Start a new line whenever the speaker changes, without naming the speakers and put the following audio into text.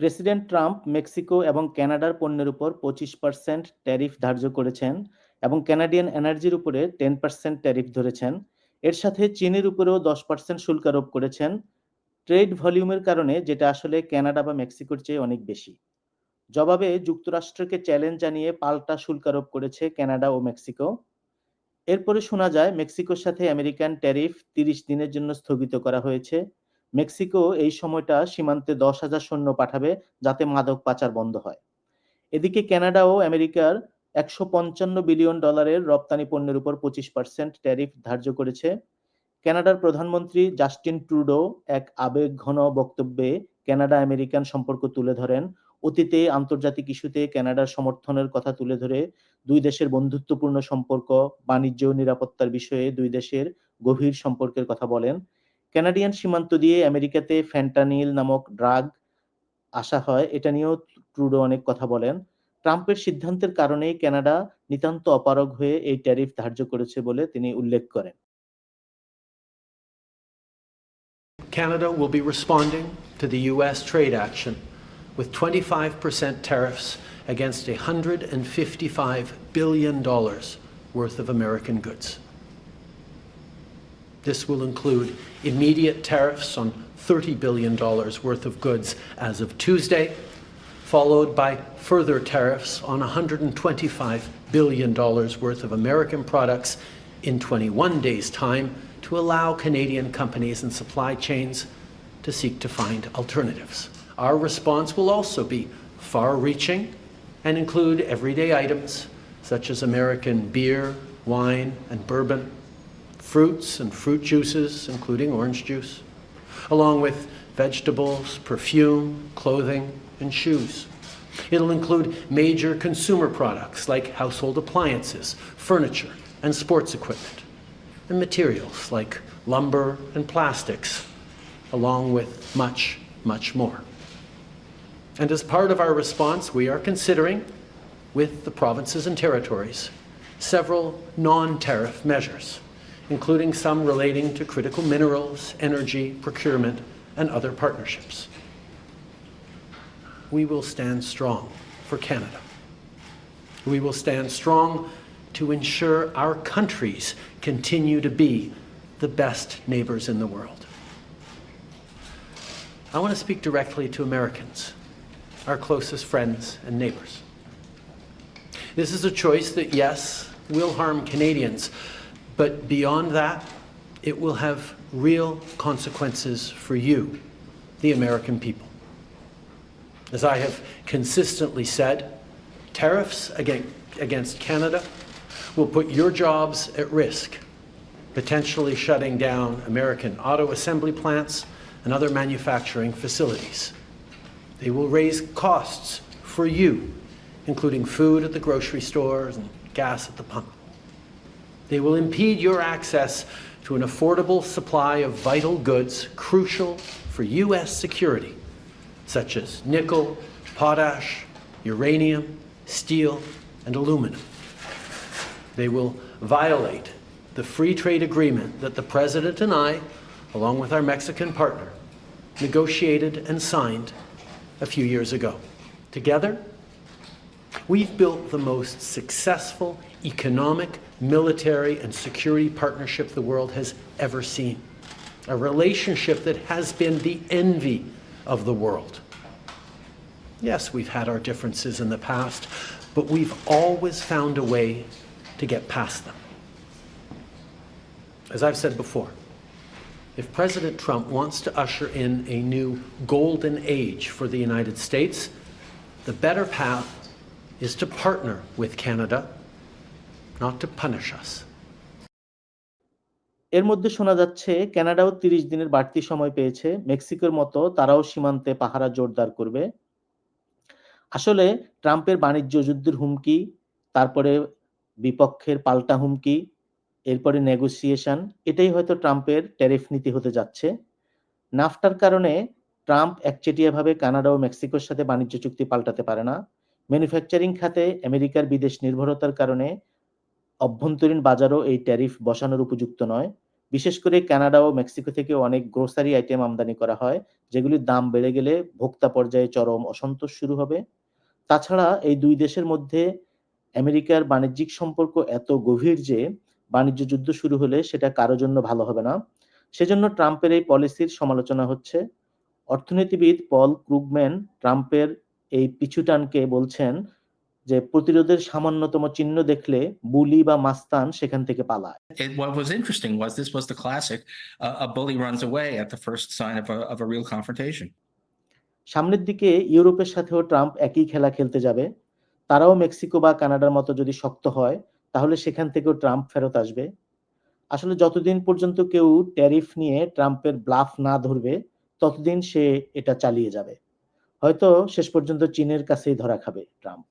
President Trump Mexico এবং কানাডার পণ্যের উপর পঁচিশ পার্সেন্ট ট্যারিফ ধার্য করেছেন এবং কানাডিয়ান এনার্জির উপরে টেন পার্সেন্ট ট্যারিফ ধরেছেন। এর সাথে চীনের উপরেও দশ পার্সেন্ট শুল্ক আরোপ করেছেন। ট্রেড ভলিউমের কারণে যেটা আসলে কানাডা বা মেক্সিকোর চেয়ে অনেক বেশি। জবাবে যুক্তরাষ্ট্রকে চ্যালেঞ্জ জানিয়ে পাল্টা শুল্ক আরোপ করেছে কানাডা ও মেক্সিকো। এরপরে শোনা যায়, মেক্সিকোর সাথে আমেরিকান ট্যারিফ তিরিশ দিনের জন্য স্থগিত করা হয়েছে। মেক্সিকো এই সময়টা সীমান্তে দশ হাজার সৈন্য পাঠাবে যাতে মাদক পাচার বন্ধ হয়। এদিকে কানাডা ও আমেরিকার একশো পঞ্চান্ন বিলিয়ন ডলারের রপ্তানি পণ্যের উপর পঁচিশ পার্সেন্ট ট্যারিফ ধার্য করেছে। কানাডার প্রধানমন্ত্রী জাস্টিন ট্রুডো এক আবেগ ঘন বক্তব্যে কানাডা আমেরিকান সম্পর্ক তুলে ধরেন। অতীতে আন্তর্জাতিক ইস্যুতে কানাডার সমর্থনের কথা তুলে ধরে দুই দেশের বন্ধুত্বপূর্ণ সম্পর্ক, বাণিজ্য নিরাপত্তার বিষয়ে দুই দেশের গভীর সম্পর্কের কথা বলেন। কানাডিয়ান সীমান্ত দিয়ে আমেরিকাতে ফ্যান্টানিল নামক ড্রাগ আসা হয়, এটা নিয়েও ট্রুডো অনেক কথা বলেন ট্রাম্পের সিদ্ধান্তের কারণেই কানাডা নিতান্ত অপারগ হয়ে এই ট্যারিফ ধার্য করেছে বলে তিনি উল্লেখ করেন
Canada will be responding to the U.S. trade action with 25% tariffs against $155 billion worth of American goods. This will include immediate tariffs on $30 billion worth of goods as of Tuesday, followed by further tariffs on $125 billion worth of American products in 21 days' time to allow Canadian companies and supply chains to seek to find alternatives. Our response will also be far reaching and include everyday items such as American beer, wine, and bourbon, fruits and fruit juices, including orange juice, along with vegetables, perfume, clothing, and shoes. It'll include major consumer products like household appliances, furniture, and sports equipment, and materials like lumber and plastics, along with much, much more. And as part of our response, we are considering, with the provinces and territories, several non tariff measures, including some relating to critical minerals, energy, procurement, and other partnerships. We will stand strong for Canada. We will stand strong to ensure our countries continue to be the best neighbors in the world. I want to speak directly to Americans, our closest friends and neighbors. This is a choice that, yes, will harm Canadians, but beyond that, it will have real consequences for you, the American people. As I have consistently said, tariffs against, Canada will put your jobs at risk, potentially shutting down American auto assembly plants and other manufacturing facilities. They will raise costs for you, including food at the grocery stores and gas at the pump. They will impede your access to an affordable supply of vital goods crucial for U.S. security, such as nickel, potash, uranium, steel, and aluminum. They will violate the free trade agreement that the President and I, along with our Mexican partner, negotiated and signed a few years ago. Together, we've built the most successful economic, military, and security partnership the world has ever seen. A relationship that has been the envy of the world. Yes, we've had our differences in the past, but we've always found a way to get past them. As I've said before, if President Trump wants to usher in a new golden age for the United States, the better path is to partner with Canada, not to punish us.
এর মধ্যে শোনা যাচ্ছে, কানাডাও তিরিশ দিনের বাড়তি সময় পেয়েছে, মেক্সিকোর মতো তারাও সীমান্তে পাহারা জোরদার করবে। আসলে, ট্রাম্পের বাণিজ্য যুদ্ধের হুমকি, তারপরে বিপক্ষের পাল্টা হুমকি, এরপরে নেগোসিয়েশন এটাই হয়তো ট্রাম্পের ট্যারিফ নীতি হতে যাচ্ছে। নাফটার কারণে ট্রাম্প একচেটিয়াভাবে কানাডা ও মেক্সিকোর সাথে বাণিজ্য চুক্তি পাল্টাতে পারে না। ম্যানুফ্যাকচারিং খাতে আমেরিকার বিদেশ নির্ভরতার কারণে অভ্যন্তরীণ বাজারও এই ট্যারিফ বসানোর উপযুক্ত নয়। বিশেষ করে কানাডা ও মেক্সিকো থেকে অনেক গ্রোসারি আইটেম আমদানি করা হয়, যেগুলির দাম বেড়ে গেলে ভোক্তা পর্যায়ে চরম অসন্তোষ শুরু হবে। তাছাড়া এই দুই দেশের মধ্যে আমেরিকার বাণিজ্যিক সম্পর্ক এত গভীর যে বাণিজ্য যুদ্ধ শুরু হলে সেটা কারও জন্য ভালো হবে না। সেজন্য ট্রাম্পের এই পলিসির সমালোচনা হচ্ছে। অর্থনীতিবিদ পল ক্রুগম্যান ট্রাম্পের এই পিছুটানকে বলছেন যে প্রতিরোধের সামান্যতম চিহ্ন দেখলে বুলি বা মাস্তান সেখান থেকে পালায়।
It, what was interesting was this was the classic, uh, a bully runs away at the first sign of a, of a real confrontation.
সামনের দিকে ইউরোপের সাথেও ট্রাম্প একই খেলা খেলতে যাবে। তারাও মেক্সিকো বা কানাডার মতো যদি শক্ত হয় তাহলে সেখান থেকেও ট্রাম্প ফেরত আসবে। আসলে যতদিন পর্যন্ত কেউ ট্যারিফ নিয়ে ট্রাম্পের ব্লাফ না ধরবে ততদিন সে এটা চালিয়ে যাবে। হয়তো শেষ পর্যন্ত চীনের কাছেই ধরা খাবে ট্রাম্প।